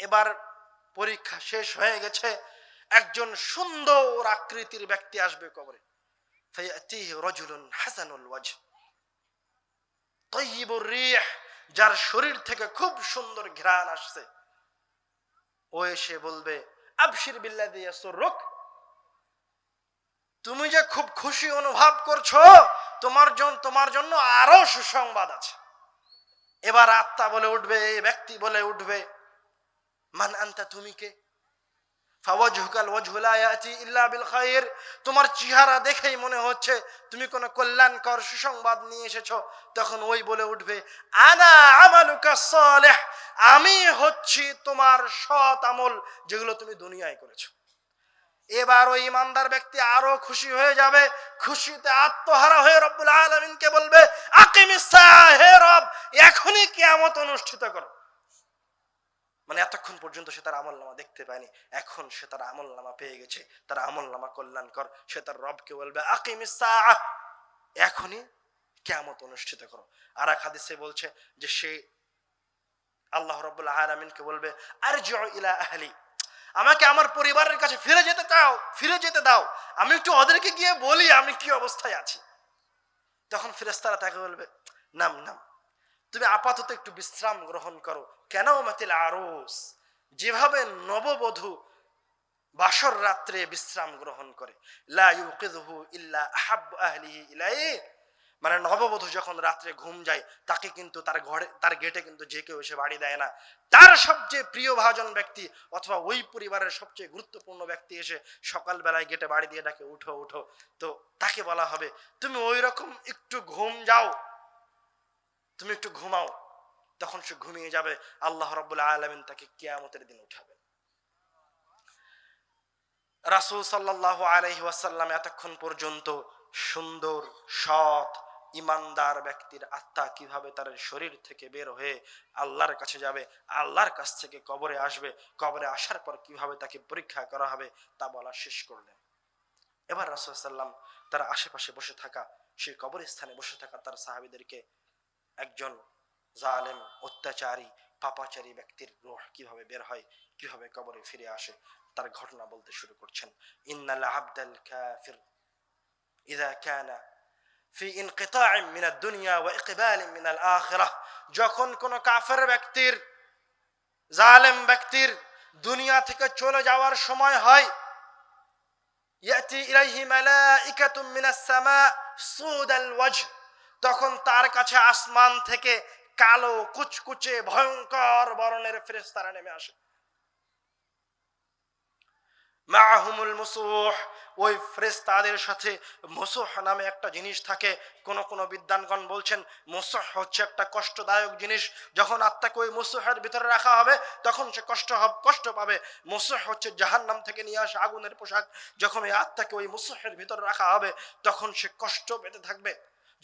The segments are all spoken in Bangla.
এবার পরীক্ষা শেষ হয়ে গেছে, একজন সুন্দর আকৃতির ব্যক্তি আসবে কবরে। যার শরীর থেকে খুব সুন্দর ঘ্রাণ আসছে। ও এসে বলবে, আবশির বিল্লাদি ইয়াসুররুক, তুমি যে খুব খুশি অনুভব করছ, তোমার জন্য তোমার জন্য আরও সুসংবাদ আছে। এবার আত্মা বলে উঠবে ব্যক্তি বলে উঠবে, মান আনতা, তুমি কে? তোমার চেহারা দেখেই মনে হচ্ছে তুমি কোনো কল্যাণকর সুসংবাদ নিয়ে এসেছ। তখন ওই বলে উঠবে, আনা আমালুকা সালেহ, আমি হচ্ছি তোমার সৎ আমল যেগুলো তুমি দুনিয়ায় করেছ। এবার ওই ইমানদার ব্যক্তি আরও খুশি হয়ে যাবে, খুশিতে আত্মহারা হয়ে রব্বুল আলমিনকে বলবে হে রব, এখনই কিয়ামত অনুষ্ঠিত করো। মানে এতক্ষণ পর্যন্ত সে তার আমল নামা দেখতে পায়নি, এখন সে তার আমল নামা পেয়ে গেছে, তার আমল নামা কল্যাণকর সে তার রবকে বলবে আকিমিস এখনই কিয়ামত অনুষ্ঠিত করো। আর এক হাদিসে বলছে যে সে আল্লাহ রব্বুল আলমিনকে বলবে আর ইলা আহলি। আমাকে আমার পরিবারের কাছে ফিরে যেতে চাও ফিরে যেতে দাও। আমি একটু ওদেরকে গিয়ে বলি আমি কি অবস্থায় আছি। তখন ফিরেস্তারা তাকে বলবে, নাম নাম, তুমি আপাতত একটু বিশ্রাম গ্রহণ করো। কেন মাতিল আরস? যেভাবে নববধূ বাসর রাত্রে বিশ্রাম গ্রহণ করে। লা ইউকিযুহু ইল্লা আহাব্বু আহলিহি ইলাইহি। মানে নববধূ যখন রাত্রে ঘুম যায়, তাকে কিন্তু তার ঘরে, তার গেটে কিন্তু যে কেউ এসে বাড়ি দেয় না। তার সবচেয়ে প্রিয় ভাজন ব্যক্তি অথবা ওই পরিবারের সবচেয়ে গুরুত্বপূর্ণ ব্যক্তি এসে সকালবেলায় গেটে বাড়ি দিয়ে ডাকে, উঠো উঠো। তো তাকে বলা হবে, তুমি ওই রকম একটু ঘুম যাও। তুমি একটু ঘুমাও। তখন সে ঘুমিয়ে যাবে। আল্লাহ রব্বুল আলমিন তাকে কেয়ামতের দিন উঠাবে রাসূল সাল্লাল্লাহু আলাইহি ওয়াসাল্লাম এতক্ষণ পর্যন্ত সুন্দর, সৎ ইমানদার ব্যক্তির আত্মা কীভাবে তার শরীর থেকে বের হয়ে আল্লাহর কাছে যাবে, আল্লাহর কাছ থেকে কবরে আসবে, কবরে আসার পর কীভাবে তাকে পরীক্ষা করা হবে তা বলা শেষ করলেন। এবার রাসূল সাল্লাম তার আশেপাশে বসে থাকা, সেই কবরস্থানে বসে থাকা তার সাহাবীদেরকে একজন জালেম, অত্যাচারী, পাপাচারী ব্যক্তির রোহ কীভাবে বের হয়, কীভাবে কবরে ফিরে আসে, তার ঘটনা বলতে শুরু করছেন। ইন্নাল আবদাল কাফির, ইদা কানা ফি ইনকিতাء মিন আদ-দুনিয়া ওয়া ইকবাল মিন আল-আখিরাহ যখন কোন কাফের ব্যক্তির, জালেম ব্যক্তির দুনিয়া থেকে চলে যাওয়ার সময় হয়, ইয়াতি ইলাইহি মালাইকাতুম মিনাস সামা সুদাল ওয়াজহ। তখন তার কাছে আসমান থেকে কালো, কুচকুচে, ভয়ঙ্কর বরণের ফেরেশতারা নেমে আসে। মাহুমুল মুসুহ ওই ফ্রেস্তাদের সাথে মুসুহ নামে একটা জিনিস থাকে। কোন কোন বিদ্যানগণ বলছেন মুসুহ হচ্ছে একটা কষ্টদায়ক জিনিস। যখন আত্মাকে ওই মুসুহের ভিতরে রাখা হবে, তখন সে কষ্ট হবে, কষ্ট পাবে। মুসুহ হচ্ছে জাহান্নাম থেকে নিয়ে আসা আগুনের পোশাক। যখন ওই আত্মাকে ওই মুসুহের ভিতরে রাখা হবে, তখন সে কষ্ট পেতে থাকবে।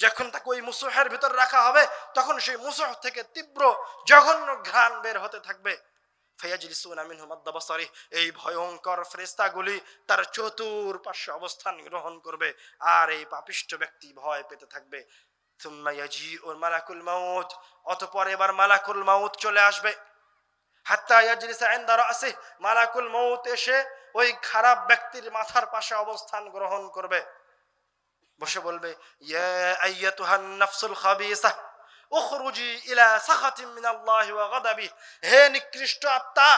যখন তাকে ওই মুসুহের ভিতর রাখা হবে, তখন সেই মুসুহ থেকে তীব্র জঘন্য ঘ্রাণ বের হতে থাকবে। ফায়াজলিসুনা মিনহু মাদ্দা বাসারিহ এই ভয়ঙ্কর ফেরেশতাগুলি তার চতুর্পাশে অবস্থান গ্রহণ করবে আর এই পাপিষ্ঠ ব্যক্তি ভয় পেতে থাকবে। মালাকুল মাউত, অতঃপর এবার মালাকুল মাউত চলে আসবে। হাত্তা ইয়াজলিসা ইনদা রাসিহ, মালাকুল মাউত এসে ওই খারাপ ব্যক্তির মাথার পাশে অবস্থান গ্রহণ করবে। বসে বলবে, ইয়া আইয়াতুহান নাফসুল খাবিসা উখরুজি ইলা সাখাতিন মিনাল্লাহি ওয়া গাদাবি হে নিকৃষ্ট আত্মা,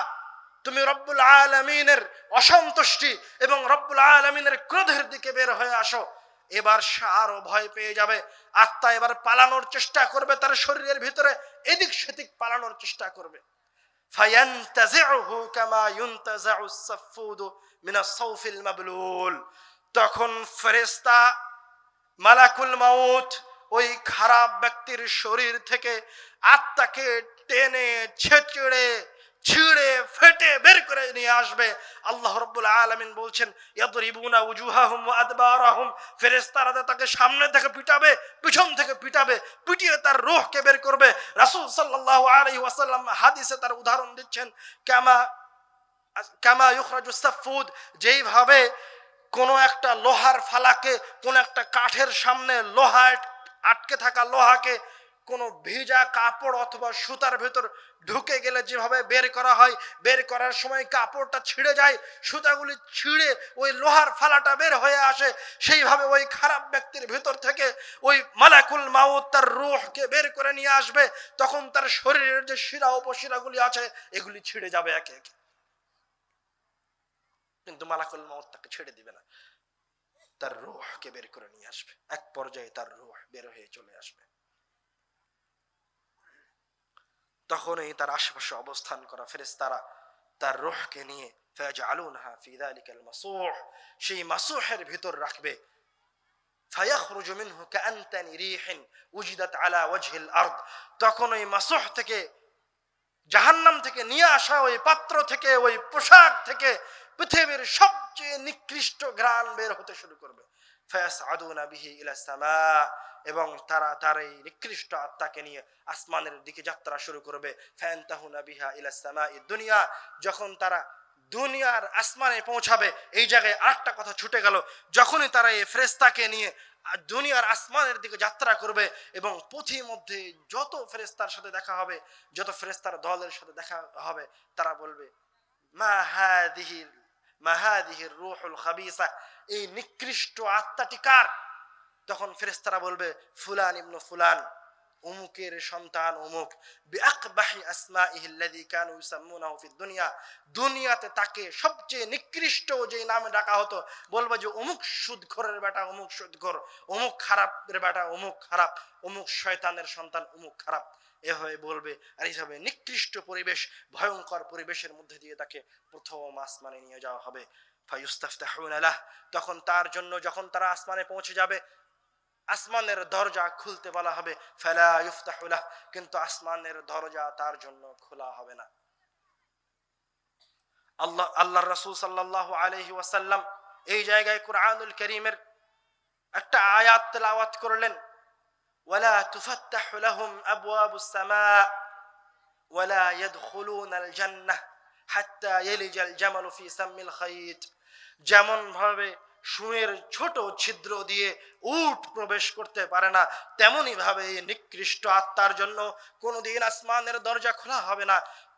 তুমি রব্বুল আলামিনের অসন্তুষ্টি এবং রব্বুল আলামিনের ক্রোধের দিকে বের হয়ে আসো। এবার সে আরও ভয় পেয়ে যাবে। আত্মা এবার পালানোর চেষ্টা করবে, তার শরীরের ভিতরে এদিক সেদিক পালানোর চেষ্টা করবে। তখন ফেরেশতা মালাকুল মাউত ওই খারাপ ব্যক্তির শরীর থেকে আত্মাকে টেনে, ছেচড়ে, ছিঁড়ে, ফেটে বের করে নিয়ে আসবে। আল্লাহ রব্বুল আলামিন বলছেন, ইয়াদরিবুনা ওয়া আদবারাহুম। ফেরেশতারা তাকে সামনে থেকে পিটাবে, পিছন থেকে পিটাবে, পিটিয়ে তার রোহকে বের করবে। রাসূল সাল্লাল্লাহু আলাইহি ওয়াসাল্লাম হাদিসে তার উদাহরণ দিচ্ছেন, কামা কামা ইউখরাজু সাফুদ যেইভাবে কোনো একটা লোহার ফালাকে, কোন একটা কাঠের সামনে লোহা আটকে থাকা লোহাকে কোনো ভিজা কাপড় অথবা সুতার ভেতর ঢুকে গেলে যেভাবে বের করা হয়, বের করার সময় কাপড়টা ছিঁড়ে যায়, সুতাগুলি ছিঁড়ে ওই লোহার ফালাটা বের হয়ে আসে, সেইভাবে ওই খারাপ ব্যক্তির ভেতর থেকে ওই মালাকুল মাউত তার রুহকে বের করে নিয়ে আসবে, তখন তার শরীরের যে শিরা উপশিরাগুলি আছে, এগুলি ছিঁড়ে যাবে একে একে। কিন্তু মালাকুল মাউত তাকে ছেড়ে দিবে না। তার রুহকে বের করে নিয়ে আসবে। এক পর্যায়ে তার রুহ বের হয়ে চলে আসবে। তখনই তার আশেপাশে অবস্থান করা ফেরেশতারা তার রুহকে নিয়ে, ফায়াজআলুনহা ফি যালিকাল মাসূহ সেই মাসূহের ভিতর রাখবে। ফায়াখরুজু মিনহু কাআনতানি রিহিন উজিদাত আলা ওয়াজহিল আরদ। তখন ওই মাসূহ থেকে, জাহান্নাম থেকে নিয়ে আসা ওই পাত্র থেকে, ওই পোশাক থেকে পৃথিবীর সবচেয়ে নিকৃষ্ট ঘ্রাণ বের হতে শুরু করবে। এবং তারা তার এই নিকৃষ্ট আত্মাকে নিয়ে আসমানের দিকে যাত্রা শুরু করবে। বিহা ইলা সামাই দুনিয়া, যখন তারা দুনিয়ার আসমানে পৌঁছাবে, এই জায়গায় আরেকটা কথা ছুটে গেল। যখনই তারা এই ফেরেস্তাকে নিয়ে দুনিয়ার আসমানের দিকে যাত্রা করবে, এবং পথির মধ্যে যত ফেরেস্তার সাথে দেখা হবে, যত ফেরেস্তার দলের সাথে দেখা হবে, তারা বলবে, মা হাদিহির মা হাদিহির রূহুল খাবিসা, এই নিকৃষ্ট আত্মাটি কার? তখন ফেরেস্তারা বলবে, ফুলান ফুলান সন্তান বিআকবাহি কানু ইউসাম্মুনাহু ফিদ দুনিয়া। দুনিয়াতে তাকে সবচেয়ে নিকৃষ্ট যে নামে ডাকা হতো, বলব যে অমুক সুদখোরের বেটা অমুক সুদখোর অমুক খারাপের বেটা অমুক খারাপ অমুক শয়তানের সন্তান অমুক খারাপ। এভাবে বলবে, আর এইভাবে নিকৃষ্ট পরিবেশ, ভয়ঙ্কর পরিবেশের মধ্যে দিয়ে তাকে প্রথম আসমানে নিয়ে যাওয়া হবে। ফায়ুস্তাফতাহুনা লাহ। তখন তার জন্য যখন তারা আসমানে পৌঁছে যাবে, আসমানের দরজা খুলতে বলা হবে, ফেলা ইফতাহুলাহ কিন্তু আসমানের দরজা তার জন্য খোলা হবে না। আল্লাহ আল্লাহ রসুল সাল্লাহ আলহি ওয়াসাল্লাম এই জায়গায় কুরআনুল করিমের একটা আয়াত তেলাওয়াত করলেন। ওয়ালা তুফাত্তাহ লাহুম আবওয়াবুস সামা ওয়ালা ইয়াদখুলুনাল জান্নাহ হাত্তা ইয়ালিজাল জামালু ফি সাম্মিল খাইত যেমন ভাবে সুয়ের ছোট ছিদ্র দিয়ে উট প্রবেশ করতে পারে না, তেমনি ভাবে নিকৃষ্ট আত্মার জন্য কোনোদিন আসমানের দরজা খোলা হবে না,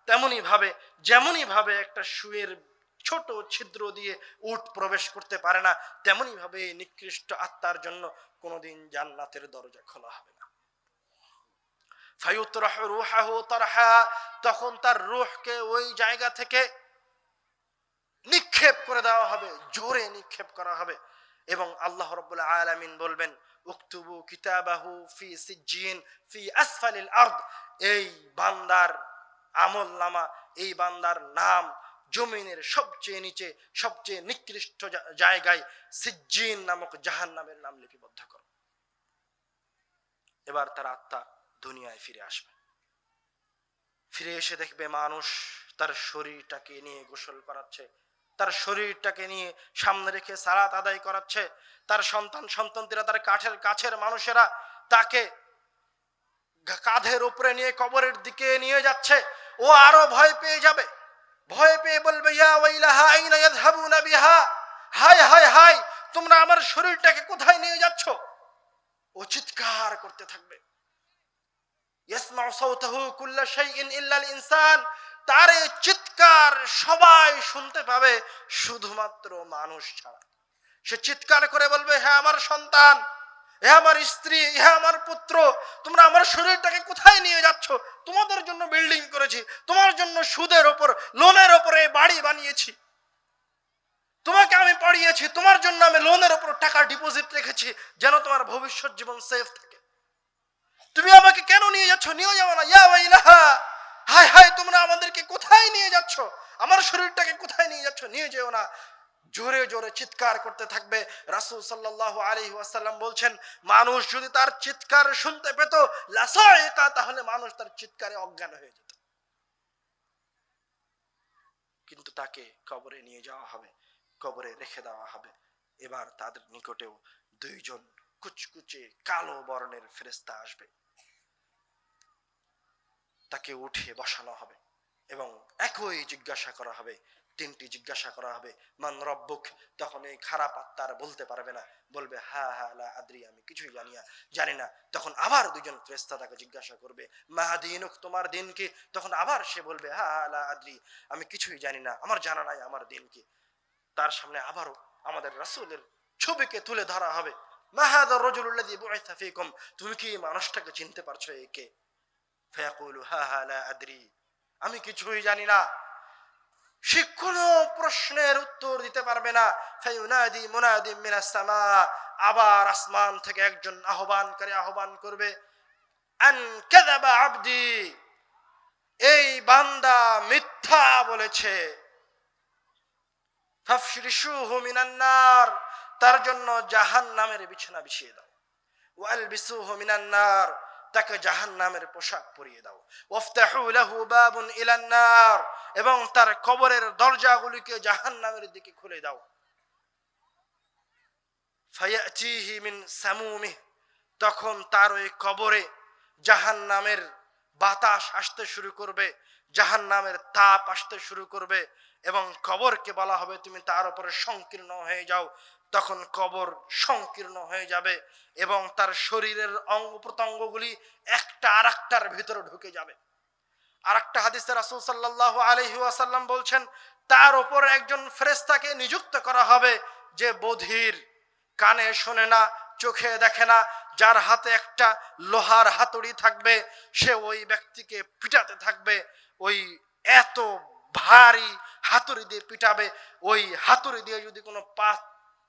তেমনি ভাবে যেমনই ভাবে একটা সুয়ের ছোট ছিদ্র দিয়ে উট প্রবেশ করতে পারে না তেমনি ভাবে নিকৃষ্ট আত্মার জন্য কোনোদিন জান্নাতের দরজা খোলা হবে না। তখন তার রুহকে ওই জায়গা থেকে নিক্ষেপ করে দেওয়া হবে, জোরে নিক্ষেপ করা হবে এবং আল্লাহ রব্বুল আলামিন বলবেন, উক্তুবু কিতাবাহু ফি সিজ্জিন, ফি আসফালিল আরদ। এই বান্দার আমল নামা, এই বান্দার নাম জমিনের সবচেয়ে নিচে, সবচেয়ে নিকৃষ্ট জায়গায় সিজ্জিন নামক জাহান নামের নাম লিপিবদ্ধ করো। এবার তার আত্মা দুনিয়ায় ফিরে আসবে। ফিরে এসে দেখবে মানুষ তার শরীরটাকে নিয়ে গোসল করাচ্ছে, তার শরীরটাকে নিয়ে সামনে রেখে সালাত আদায় করাচ্ছে, তার সন্তান সন্তানরা তার কাঠের কাছের মানুষেরা তাকে কাঁধের উপরে নিয়ে কবরের দিকে নিয়ে যাচ্ছে। ও আরও ভয় পেয়ে যাবে ভয় পেয়ে বলবে ইয়া ওয়াইলাহা আইনা ইয়াযহাবুনা বিহা হায় হায় হায়, তোমরা আমার শরীরটাকে কোথায় নিয়ে যাচ্ছ? ও চিৎকার করতে থাকবে। তার এই চিৎকার সবাই শুনতে পাবে, শুধুমাত্র মানুষ ছাড়া। সে চিৎকার করে বলবে হ্যাঁ আমার সন্তান হ্যাঁ আমার স্ত্রী হ্যাঁ আমার পুত্র, তোমরা আমার শরীরটাকে কোথায় নিয়ে যাচ্ছ? তোমাদের জন্য বিল্ডিং করেছি, তোমার জন্য সুদের ওপর, লোনের ওপরে বাড়ি বানিয়েছি। তোমাকে আমি পড়িয়েছি, তোমার জন্য আমি লোনের ওপর টাকা ডিপোজিট রেখেছি, যেন তোমার ভবিষ্যৎ জীবন সেফ থাকে। তুমি আমাকে কেন নিয়ে যাচ্ছ? নিয়ে যাও না। ইয়া ওয়াইলাহা! হায় হায়, তোমরা আমাদেরকে কোথায় নিয়ে যাচ্ছ? আমার শরীরটাকে কোথায় নিয়ে যাচ্ছ? নিয়ে যেও না। জোরে জোরে চিৎকার করতে থাকবে। রাসূল সাল্লাল্লাহু আলাইহি ওয়াসাল্লাম বলছেন, মানুষ যদি তার চিৎকার শুনতে পেত লাসাইকা তাহলে মানুষ তার চিৎকারে অজ্ঞান হয়ে যেত। কিন্তু তাকে কবরে নিয়ে যাওয়া হবে। কবরে রেখে দেওয়া হবে। এবার তাদের নিকটেও দুইজন কুচকুচে কালো বর্ণের ফেরেস্তা আসবে। তাকে উঠিয়ে বসানো হবে এবং একই জিজ্ঞাসা করা হবে, তিনটি জিজ্ঞাসা করা হবে। মান রব্বুক, তখন এই খারাপ আত্মার বলতে পারবে না। বলবে, হা হা আদ্রি, আমি কিছুই জানি না জানি না। তখন আবার দুজন ফ্রেস্তা তাকে জিজ্ঞাসা করবে মাহাদিনুক তোমার দিন কি তখন আবার সে বলবে, হা হা আদ্রি, আমি কিছুই জানি না, আমার জানা নাই আমার দিন কি তার সামনে আবারও আমাদের রাসূলের ছবিকে তুলে ধরা হবে। মাহাদা রজুল্লাযী বুইসা ফীকুম। তুমি কি মানুষটাকে চিনতে পারছ একে? ফায়াকুলু, হা হা, লা আদ্রি। আমি কিছুই জানি না। সে কোনো প্রশ্নের উত্তর দিতে পারবে না। ফায়ুনাদি মুনাদি মিনাস সামা আবার আসমান থেকে একজন আহ্বানকারী আহ্বান করবে, আন কাযাবা আবদি। এই বান্দা মিথ্যা বলেছে। নার, তার জন্য জাহান্নামের বিছানা বিছিয়ে দাও। ওয়ালবিসুহু মিনান নার, তাকে জাহান্নামের পোশাক পরিয়ে দাও। ওয়াফতাহু লাহু বাবুন ইলান নার, এবং তার কবরের দরজাগুলিকে জাহান্নামের দিকে খুলে দাও। ফায়াতিহি মিন সামুমিহ, তখন তার ওই কবরে জাহান্নামের বাতাস আসতে শুরু করবে, জাহান্নামের তাপ আসতে শুরু করবে এবং কবরকে বলা হবে, তুমি তার উপরে সংকীর্ণ হয়ে যাও। তখন কবর সংকীর্ণ হয়ে যাবে এবং তার শরীরের অঙ্গ প্রত্যঙ্গগুলি একটা আর একটার ভিতরে ঢুকে যাবে। আর একটা হাদিসে রাসুল সাল্লাহ আলহি আসাল্লাম বলছেন, তার উপর একজন ফেরেস্তাকে নিযুক্ত করা হবে যে বধির, কানে শোনে না, চোখে দেখে না, যার হাতে একটা লোহার হাতুড়ি থাকবে, সে ওই ব্যক্তিকে পিটাতে থাকবে। ওই এত ভারী হাতুড়ি দিয়ে পিটাবে, ওই হাতুড়ি দিয়ে যদি কোনো পা,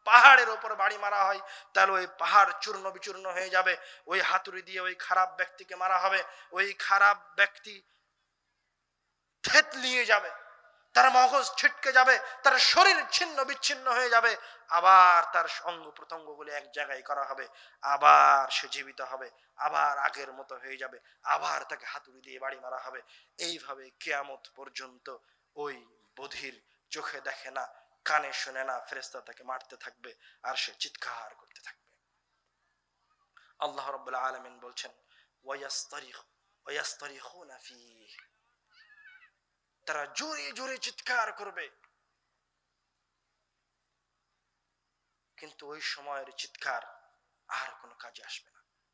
পাহাড়ের ওপর বাড়ি মারা হয়, তাহলে ওই পাহাড় চূর্ণ বিচূর্ণ হয়ে যাবে। ওই হাতুড়ি দিয়ে ওই খারাপ ব্যক্তিকে মারা হবে, ওই খারাপ ব্যক্তি থেত নিয়ে যাবে। তার মগজ ছিটকে যাবে, তার শরীর ছিন্ন বিচ্ছিন্ন হয়ে যাবে, আবার তার অঙ্গ প্রত্যঙ্গ প্রত্যঙ্গগুলি এক জায়গায় করা হবে, আবার সে জীবিত হবে, আবার আগের মতো হয়ে যাবে, আবার তাকে হাতুড়ি দিয়ে বাড়ি মারা হবে। এইভাবে কেয়ামত পর্যন্ত ওই বধির চোখে দেখে না, কানে শোনে না ফেরেস্তা তাকে মারতে থাকবে আর সে চিৎকার করতে থাকবে। আল্লাহ রব্বুল্লাহ আলমিন বলছেন ওয়াস্তারিখ ওয়াস্তারিখুনা ফীহ। তারা জোরে জোরে চিৎকার করবে। কিন্তু ওই সময়ের চিৎকার আর কোনো কাজে আসবে না।